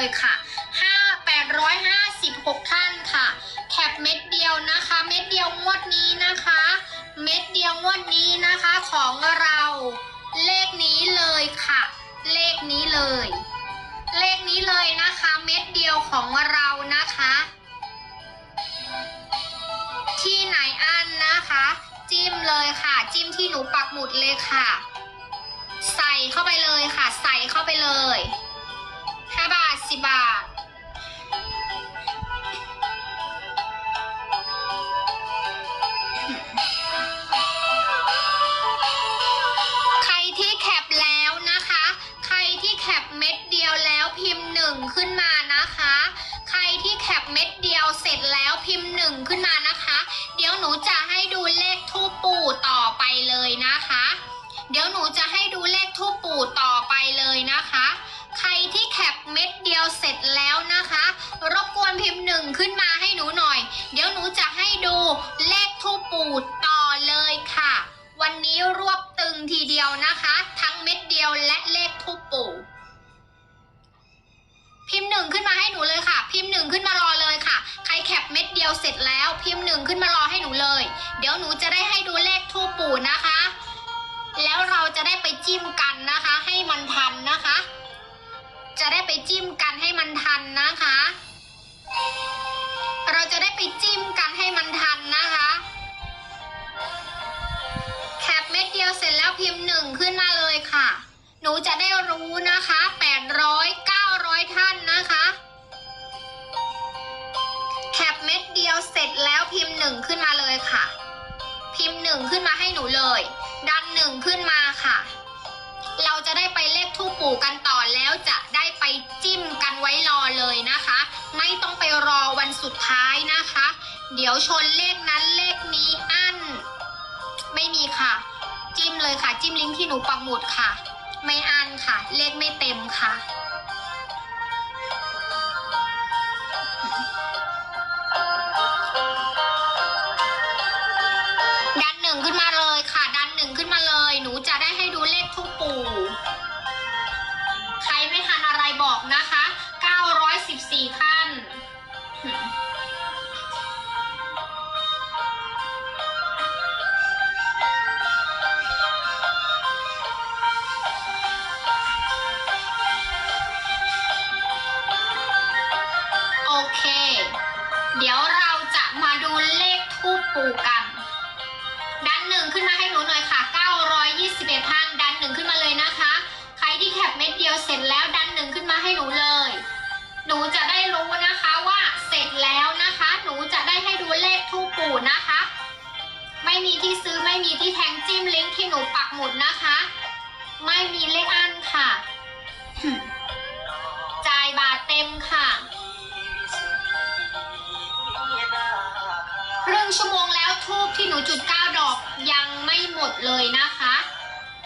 เม็ดเดียวเลยค่ะ 5 856 ท่านค่ะ แคปเม็ดเดียวนะคะ เม็ดเดียวงวดนี้นะคะ เม็ดเดียวงวดนี้นะคะของเราเลขนี้เลยค่ะ เลขนี้เลย เลขนี้เลยนะคะ เม็ดเดียวของเรานะคะ ที่ไหนอันนะคะ จิ้มเลยค่ะ จิ้มที่หนูปักหมุดเลยค่ะ ใส่เข้าไปเลยค่ะ ใส่เข้าไปเลย5บาบาท ใแล้วพิมพ์หนึ่งขึ้นมารอให้หนูเลย เดี๋ยวหนูจะได้ให้ดูเลขทูปปู่นะคะ แล้วเราจะได้ไปจิ้มกันนะคะ ให้มันทันนะคะ จะได้ไปจิ้มกันให้มันทันนะคะ เราจะได้ไปจิ้มกันให้มันทันนะคะแคปเม็ดเดียวเสร็จแล้วพิมพ์หนึ่งขึ้นมาเลยค่ะ หนูจะได้รู้นะคะ800 900 ท่านนะคะ ร็จแล้วพิมพ์หนึ่งขึ้นมาเลยค่ะ พิมพ์หนึ่งขึ้นมาให้หนูเลย ดันหนึ่งขึ้นมาค่ะ เราจะได้ไปเลขทูปปู่กันต่อแล้วจะได้ไปจิ้มกันไว้รอเลยนะคะ ไม่ต้องไปรอวันสุดท้ายนะคะ เดี๋ยวชนเลขนั้นเลขนี้อั้น ไม่มีค่ะ จิ้มเลยค่ะ จิ้มลิงก์ที่หนูปักหมุดค่ะ ไม่อันค่ะ เลขไม่เต็มค่ะ ที่ซื้อไม่มีที่แทงจิ้มลิงก์ที่หนูปักหมุดนะคะ ไม่มีเลขอันค่ะ จ่ายบาทเต็มค่ะ ครึ่งชั่วโมงแล้วทูบที่หนูจุดเก้าดอกยังไม่หมดเลยนะคะ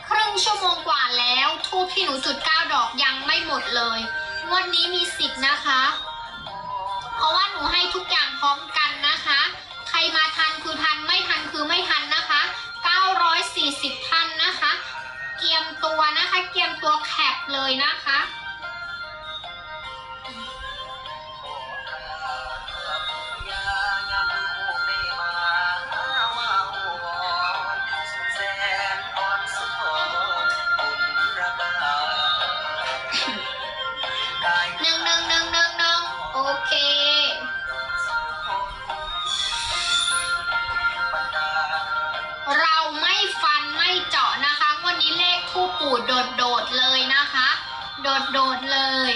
ครึ่งชั่วโมงกว่าแล้วทูบที่หนูจุดเก้าดอกยังไม่หมดเลยงวดนี้มีสิทธิ์นะคะ แค โดดโดด ๆ เลย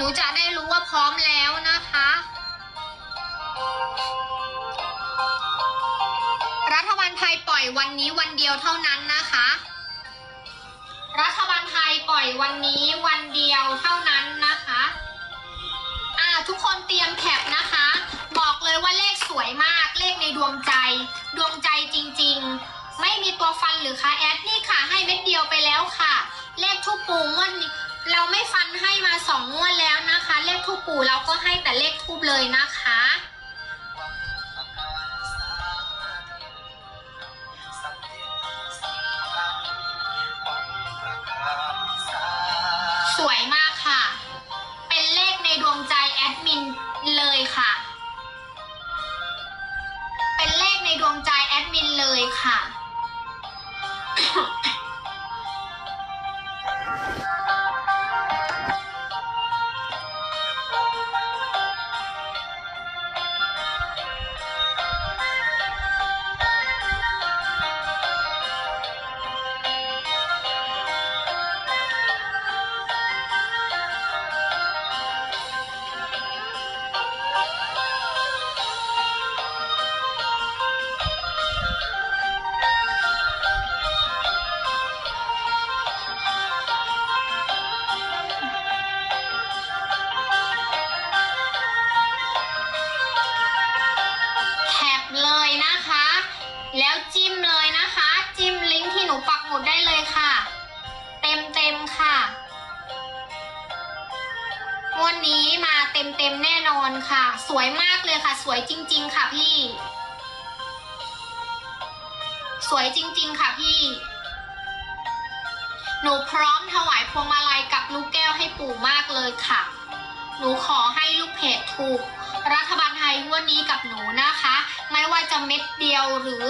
หนูจะได้รู้ว่าพร้อมแล้วนะคะ รัฐบาลไทยปล่อยวันนี้วันเดียวเท่านั้นนะคะ รัฐบาลไทยปล่อยวันนี้วันเดียวเท่านั้นนะคะอ่าทุกคนเตรียมแคปนะคะ บอกเลยว่าเลขสวยมากเลขในดวงใจ ดวงใจจริง ๆ ไม่มีตัวฟันหรือคะแอดนี่ค่ะ ให้เม็ดเดียวไปแล้วค่ะ เลขทูปปูงวดนี้ เราไม่ฟันให้มาสองงวดแล้วนะคะ เลขทูปปู่เราก็ให้แต่เลขทูบเลยนะคะ สวยมากค่ะ เป็นเลขในดวงใจแอดมินเลยค่ะ เป็นเลขในดวงใจแอดมินเลยค่ะ เต็มๆแน่นอนค่ะ สวยมากเลยค่ะ สวยจริง ๆ ค่ะพี่ สวยจริง ๆ ค่ะพี่ หนูพร้อมถวายพวงมาลัยกับลูกแก้วให้ปู่มากเลยค่ะ หนูขอให้ลูกเพจถูก รัฐบาลไทยงวดนี้กับหนูนะคะ ไม่ว่าจะเม็ดเดียวหรือ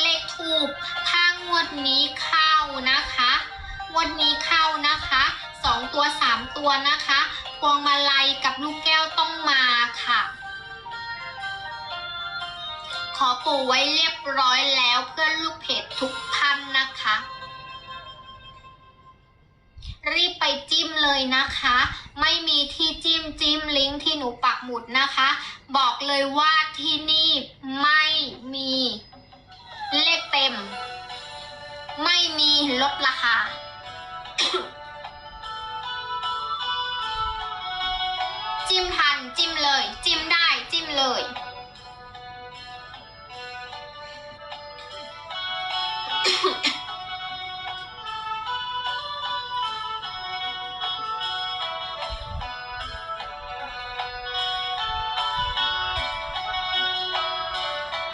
เลขทูบถ้างวดนี้เข้านะคะ งวดนี้เข้านะคะสองตัวสามตัวนะคะ วงมาลัยกับลูกแก้วต้องมาค่ะ ขอปู่ไว้เรียบร้อยแล้วเพื่อนลูกเพจทุกท่านนะคะ รีบไปจิ้มเลยนะคะ ไม่มีที่จิ้มจิ้มลิงก์ที่หนูปักหมุดนะคะ บอกเลยว่าที่นี่ไม่มีเลขเต็ม ไม่มีลดราคา จิ้มทัน จิ้มเลย จิ้มได้ จิ้มเลย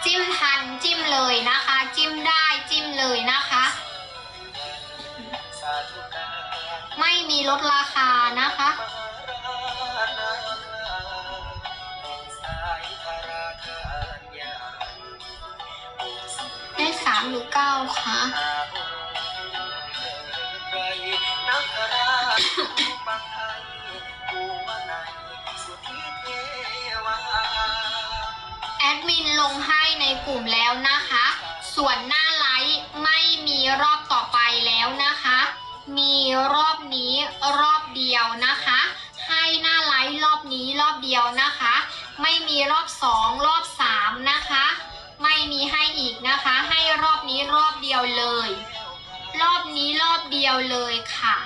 จิ้มทัน จิ้มเลยนะคะ จิ้มได้ จิ้มเลยนะคะ ไม่มีลดราคานะคะามหรือเก้าคะแอดมินลงให้ในกลุ่มแล้วนะคะ ส่วนหน้าไลฟ์ไม่มีรอบต่อไปแล้วนะคะ มีรอบนี้รอบเดียวนะคะ ให้หน้าไลฟ์รอบนี้รอบเดียวนะคะ ไม่มีรอบสองรอบสามนะคะ มีให้อีกนะคะ ให้รอบนี้รอบเดียวเลย รอบนี้รอบเดียวเลยค่ะ